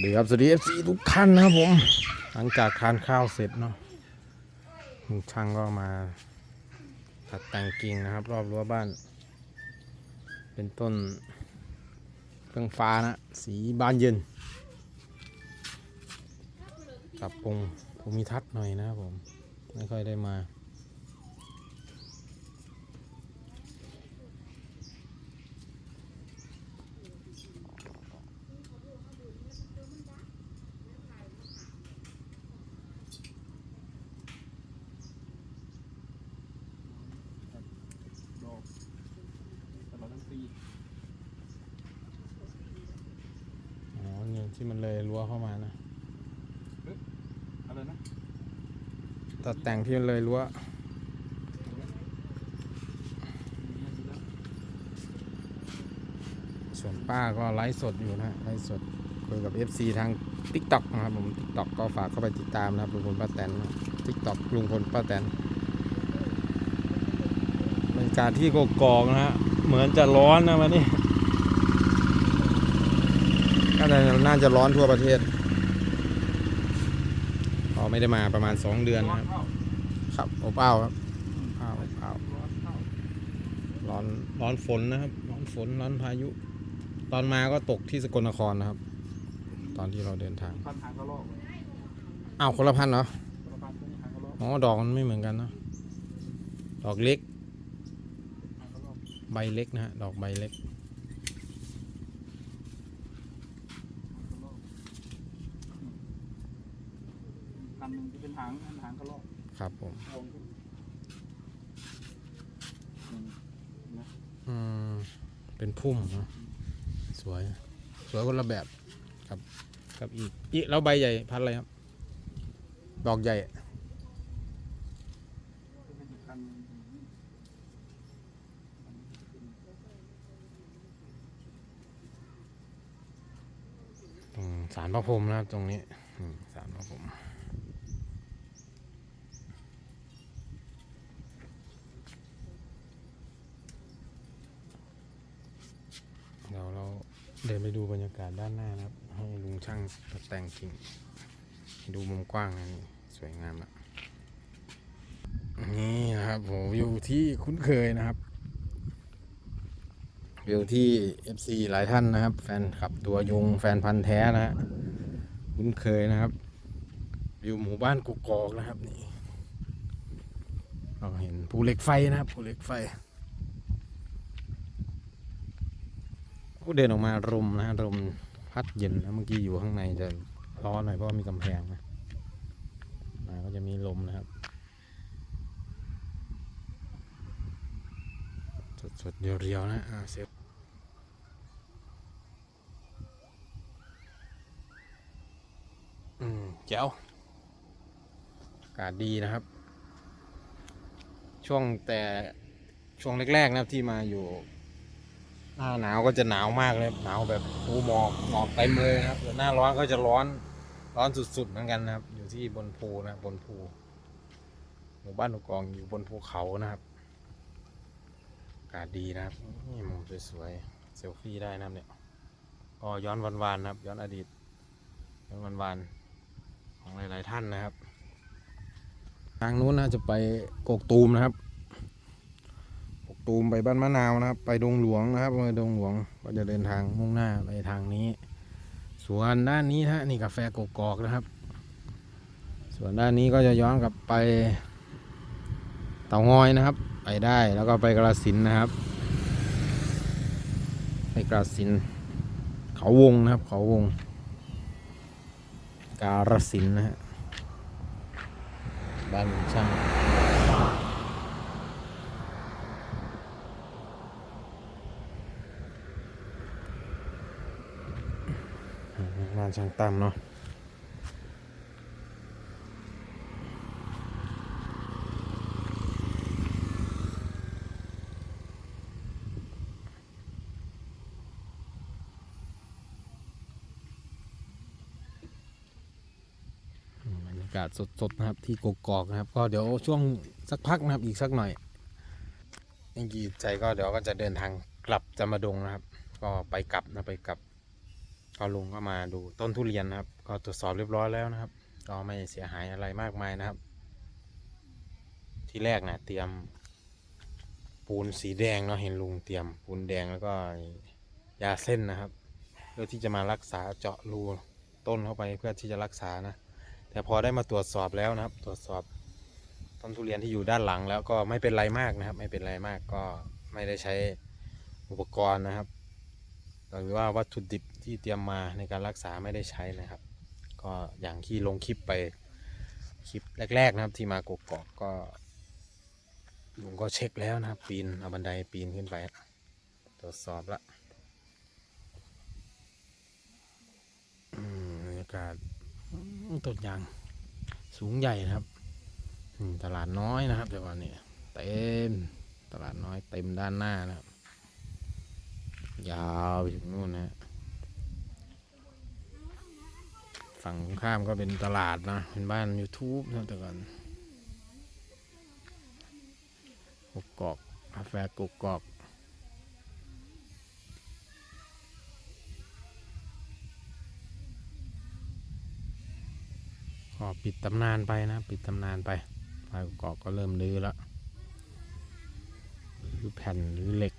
วัสดีครับ สวัสดีเอฟซีทุกท่านนะครับผม หลังจากทานข้าวเสร็จเนาะลุงช่างก็มาตัดแต่งกิ่งนะครับ รอบรั้วบ้าน เป็นต้นเครื่องฟ้านะ สีบานเย็นปรับปรุงภูมิทัศน์หน่อยนะครับผม ไม่ค่อยได้มา ดอกตลอดทั้งปี อ๋อเนี่ย ที่มันเลยรั้วเข้ามานะอะไรนะตัดแต่งที่มันเลยรั้วส่วนป้าก็ไลฟ์สดอยู่นะฮะไลฟ์สดคุยกับ FC ทาง TikTok นะครับผม TikTok ก็ฝากเข้าไปติดตามนะครับลุงพลป้าแตนนะ TikTok ลุงพลป้าแตนบรรยากาศที่กกอกนะฮะเหมือนจะร้อนนะวันนี้ ก็น่าจะร้อนทั่วประเทศพอไม่ได้มาประมาณ2เดือนนะครับ ครับอบอ้าวครับอ้าวอ้าวร้อนเข้าร้อนร้อนฝนนะครับ ร้อนฝนร้อนพายุ ตอนมาก็ตกที่สกลนครนะครับ ตอนที่เราเดินทางพันหางกระรอกอ้าวคนละพันเหรอประมาณนี้หางกระรอกอ๋อดอกมันไม่เหมือนกันนะดอกเล็ก ใบเล็กนะฮะดอกใบเล็ก หางกระรอกพัน หนึ่งจะเป็นหางอันหางกระรอกครับผมรวมขึ้นอืมนะอืมเป็นพุ่มเนอะสวย สวยคนละแบบครับกับอีกอีกแล้วใบใหญ่พันธุ์อะไรครับ ดอกใหญ่ จะเป็นอีกพันหนึ่งอันนี้จะเป็นตรงสารพระพรหมนะครับตรงนี้อืมสารพระพรหมเดี๋ยวเราเดินไปดูบรรยากาศด้านหน้านะครับ ให้ลุงช่างตัดแต่งกิ่งดูมุมกว้างนะนี่สวยงามอะนี่นะครับผมวิวที่คุ้นเคยนะครับวิวที่ FC หลายท่านนะครับ แฟนคลับตัวยงแฟนพันธ์แท้นะฮะคุ้นเคยนะครับวิวหมู่บ้านกุกกอกนะครับนี่เราเห็นภูเหล็กไฟนะครับภูเหล็กไฟ ผู้เดินออกมาลมนะฮะลมพัดเย็นนะเมื่อกี้อยู่ข้างในจะร้อนหน่อยเพราะว่ามีกำแพงนะมาก็จะมีลมนะครับ สดๆเรียวๆนะอ่าเซฟอืมแจ๋วอากาศดีนะครับ ช่วงแต่ช่วงแรกๆนะครับที่มาอยู่ หน้าหนาวก็จะหนาวมากเลยหนาวแบบภูหมอกหมอกเต็มเลยนะครับแต่หน้าร้อนก็จะร้อนร้อนสุดๆเหมือนกันนะครับ อยู่ที่บนภูนะบนภูหมู่บ้านหนูกองอยู่บนภูเขานะครับอากาศดีนะครับนี่มุมสวยๆเซลฟี่ได้นะครับเนี่ยก็ย้อนวันๆนะครับ ย้อนอดีตย้อนวันๆของหลายๆท่านนะครับ ทางนู้นนะจะไปกกตูมนะครับ ตูมไปบ้านมะนาวนะครับ ไปดงหลวงนะครับไปดงหลวงก็จะเดินทางมุ่งหน้าไปทางนี้ ส่วนด้านนี้นะฮะนี่กาแฟกกอกนะครับ ส่วนด้านนี้ก็จะย้อนกลับไปเต่างอยนะครับ ไปได้แล้วก็ไปกระสินนะครับ ไปกระสิน เขาวงนะครับ เขาวง การสินนะฮะบ้านช่างอืม บ้านช่างตั้มเนาะบรรยากาศสดๆนะครับที่กกอกนะครับ ก็เดี๋ยวช่วงสักพักนะครับอีกสักหน่อยยังกีใจก็เดี๋ยวก็จะเดินทางกลับจะมาดงนะครับ ก็ไปกลับนะไปกลับ ก็ลุงก็มาดูต้นทุเรียนนะครับ ก็ตรวจสอบเรียบร้อยแล้วนะครับ ก็ไม่เสียหายอะไรมากมายนะครับ ที่แรกนะเตรียม ปูนสีแดงเนาะเห็นลุงเตรียมปูนแดงแล้วก็ยาเส้นนะครับเพื่อที่จะมารักษาเจาะรูต้นเข้าไปเพื่อที่จะรักษานะ แต่พอได้มาตรวจสอบแล้วนะครับ ตรวจสอบต้นทุเรียนที่อยู่ด้านหลังแล้วก็ไม่เป็นไรมากนะครับ ไม่เป็นไรมากก็ไม่ได้ใช้อุปกรณ์นะครับหรือว่าวัตถุดิบ ที่เตรียมมาในการรักษาไม่ได้ใช้นะครับ ก็อย่างที่ลงคลิปไปคลิปแรก ๆ นะครับ ที่มากกอกก็ลุงก็เช็คแล้วนะครับ ปีนเอาบันไดปีนขึ้นไปตรวจสอบละอืมบรรยากาศต้นยางสูงใหญ่นะครับตลาดน้อยนะครับแต่ว่านี่เต็มตลาดน้อยเต็มด้านหน้านะครับ ยาวไปถึงนู่นนะฮะ ฝั่งข้ามก็เป็นตลาดนะเป็นบ้าน YouTube นะแต่ก่อนกกอกกาแฟกกอกก็ปิดตำนานไปนะ ปิดตำนานไปไฟกกอกก็เริ่มลื้อแล้วรือแผ่นหรือเหล็ก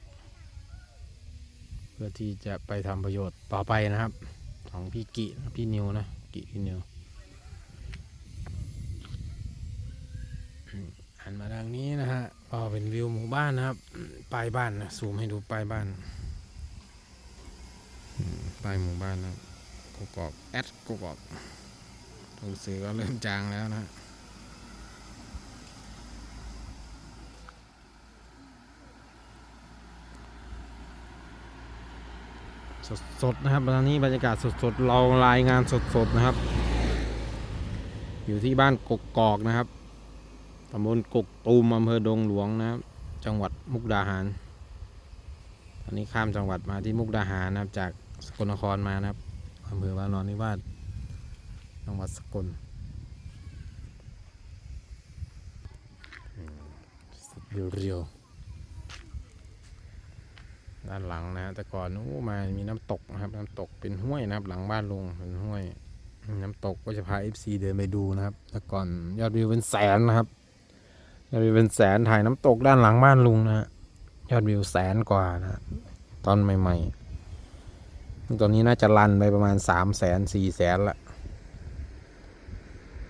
เพื่อที่จะไปทำประโยชน์ต่อไปนะครับ ของพี่กิพี่นิวนะ กิพี่นิวหันมาทางนี้นะฮะก็เป็นวิวหมู่บ้านนะครับปลายบ้านนะซูมให้ดูปลายบ้านปลายหมู่บ้านนะครับกกอกแอดกกอกหนังสือก็เริ่มจางแล้วนะ สดๆนะครับตอนนี้บรรยากาศสดๆเรารายงานสดๆนะครับ อยู่ที่บ้านกกอกนะครับตำบลกกตูมอำเภอดงหลวงนะครับ จังหวัดมุกดาหาร ตอนนี้ข้ามจังหวัดมาที่มุกดาหารนะครับ จากสกลนครมานะครับอำเภอวานอนนิวาสจังหวัดสกลอืมสดเรียวๆ ด้านหลังนะฮะแต่ก่อนนู้มามีน้ำตกนะครับ น้ำตกเป็นห้วยนะครับ หลังบ้านลุงเป็นห้วย น้ำตกก็จะพา FC เดินไปดูนะครับ แต่ก่อนยอดวิวเป็นแสนนะครับยอดวิวเป็นแสนถ่ายน้ำตกด้านหลังบ้านลุงนะฮะยอดวิวแสนกว่านะตอนใหม่ๆตอนนี้น่าจะรันไปประมาณสามแสนสี่แสนละ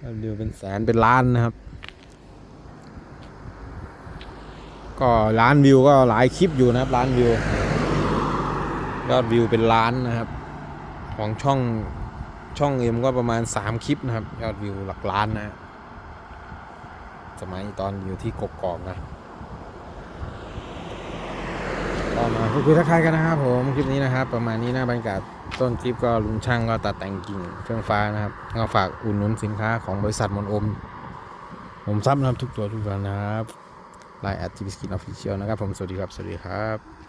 ยอดวิวเป็นแสนเป็นล้านนะครับก็ล้านวิวก็หลายคลิปอยู่นะครับล้านวิว ยอดวิวเป็นล้านนะครับ ของช่องช่องเอ็มก็ประมาณ 3 คลิปนะครับ ยอดวิวหลักล้านนะฮะสมัยตอนอยู่ที่กกอกนะก็มาพูดคุยทักทายกันนะครับผมคลิปนี้นะครับ ประมาณนี้นะบรรยากาศต้นคลิปก็ลุงช่างก็ตัดแต่งกิ่งเครื่องฟ้านะครับก็ฝากอุดหนุนสินค้าของบริษัทมนอมผมซับนะครับทุกตัวทุกตัวนะครับไลน์แอดจีบิสกินออฟฟิเชียลนะครับผมสวัสดีครับ สวัสดีครับ